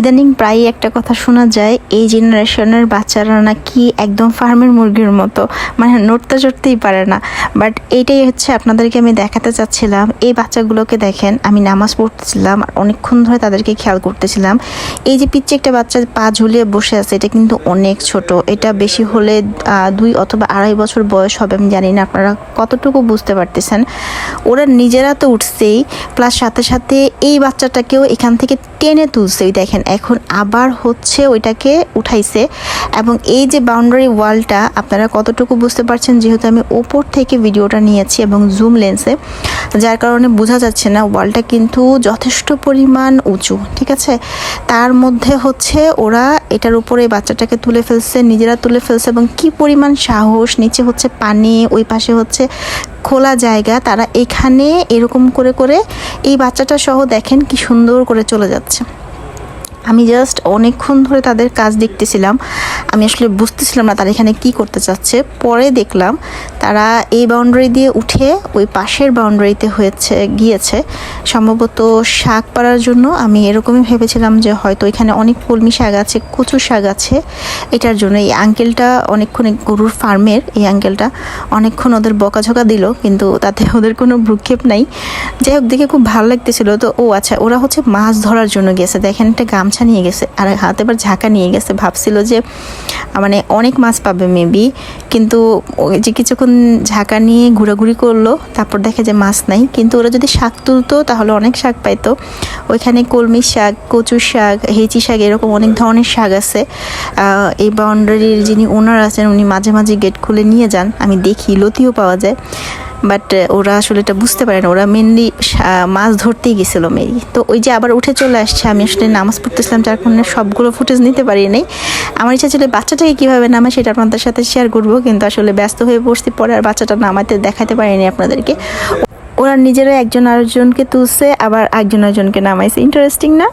ইদানিং প্রায়ই একটা কথা শোনা যায়, এই জেনারেশনের বাচ্চারা নাকি একদম ফার্মের মুরগির মতো। মানে নড়তে চড়তেই পারে না। বাট এইটাই হচ্ছে আপনাদেরকে আমি দেখাতে চাচ্ছিলাম, এই বাচ্চাগুলোকে দেখেন, আমি নামাজ পড়তেছিলাম আর অনেকক্ষণ ধরে তাদেরকে খেয়াল করতেছিলাম। এই যে পিচ্ছে একটা বাচ্চা পা ঝুলিয়ে বসে আছে, এটা কিন্তু অনেক ছোট। এটা বেশি হলে দুই অথবা আড়াই বছর বয়স হবে, আমি জানি না, আপনারা কতটুকু বুঝতে পারতেছেন। ওরা নিজেরা তো উঠছেই, প্লাস সাথে সাথে এই বাচ্চাটাকেও এখান থেকে টেনে তুলছে দেখেন এখন আবার হচ্ছে ওইটাকে উঠাইছে। এবং এই যে বাউন্ডারি ওয়ালটা আপনারা কতটুকু বুঝতে পারছেন? যেহেতু আমি ওপর থেকে ভিডিওটা নিয়েছি এবং জুম লেন্সে যার কারণে বোঝা যাচ্ছে না ওয়ালটা কিন্তু যথেষ্ট পরিমাণ উঁচু, ঠিক আছে? তার মধ্যে হচ্ছে ওরা এটার উপরে বাচ্চাটাকে তুলে ফেলছে, নিজেরা তুলে ফেলছে এবং কি পরিমাণ সাহস, নিচে হচ্ছে পানি, ওই পাশে হচ্ছে খোলা জায়গা, তারা এখানে এরকম করে করে এই বাচ্চাটা সহ দেখেন কি সুন্দর করে চলে যাচ্ছে। আমি জাস্ট অনেকক্ষণ ধরে তাদের কাজ দেখতেছিলাম। আমি আসলে বুঝতেছিলাম না তারা এখানে কি করতে চাচ্ছে। পরে দেখলাম তারা এই বাউন্ডারি দিয়ে উঠে ওই পাশের বাউন্ডারিতে হয়েছে, গিয়েছে। সম্ভবত শাক পাড়ার জন্য। আমি এরকমই ভেবেছিলাম যে হয়তো এখানে অনেক কলমি শাক আছে, কচু শাক আছে। এটার জন্য এই আঙ্কেলটা অনেকক্ষণ গরুর ফার্মের এই আঙ্কেলটা অনেকক্ষণ ওদের বকাঝকা দিল, কিন্তু তাতে ওদের কোনো ভ্রুক্ষেপ নাই। যাই হোক, দেখে খুব ভালো লাগতেছিল। তো ও আচ্ছা ওরা হচ্ছে মাছ ধরার জন্য গেছে। দেখেন একটা গামছা নিয়ে গেছে, আর হাতে আবার ঝাঁকা নিয়ে গেছে। ভাবছিল যে মানে অনেক মাছ পাবে মেবি কিন্তু যে কিছুক্ষণ ঝাঁকা নিয়ে ঘোরাঘুরি করল, তারপর দেখে যে মাছ নাই। কিন্তু ওরা যদি শাক তুলতো, তাহলে অনেক শাক পাইতো। ওইখানে কলমি শাক, কচু শাক, হেঁচি শাক, এরকম অনেক ধরনের শাক আছে। এই বাউন্ডারির যিনি ওনার আছেন, উনি মাঝে মাঝে গেট খুলে নিয়ে যান। আমি দেখি, লতিও পাওয়া যায়। বাট ওরা আসলে এটা বুঝতে পারে না। ওরা মেনলি মাছ ধরতেই গেছিল মেরি তো ওই যে আবার উঠে চলে আসছে, আমি আসলে নামাজ পড়তেছিলাম, যার কারণে সবগুলো ফুটেজ নিতে পারি নাই। আমার ইচ্ছা ছিল বাচ্চাটাকে কীভাবে নামায় সেটা আপনাদের সাথে শেয়ার করব, কিন্তু আসলে ব্যস্ত হয়ে পড়ছি, পরে আর বাচ্চাটা নামাতে দেখাতে পারিনি আপনাদেরকে। ওরা নিজেরা একজন আরেকজনকে তুলছে, আবার একজন আরেকজনকে নামাইছে। ইন্টারেস্টিং না?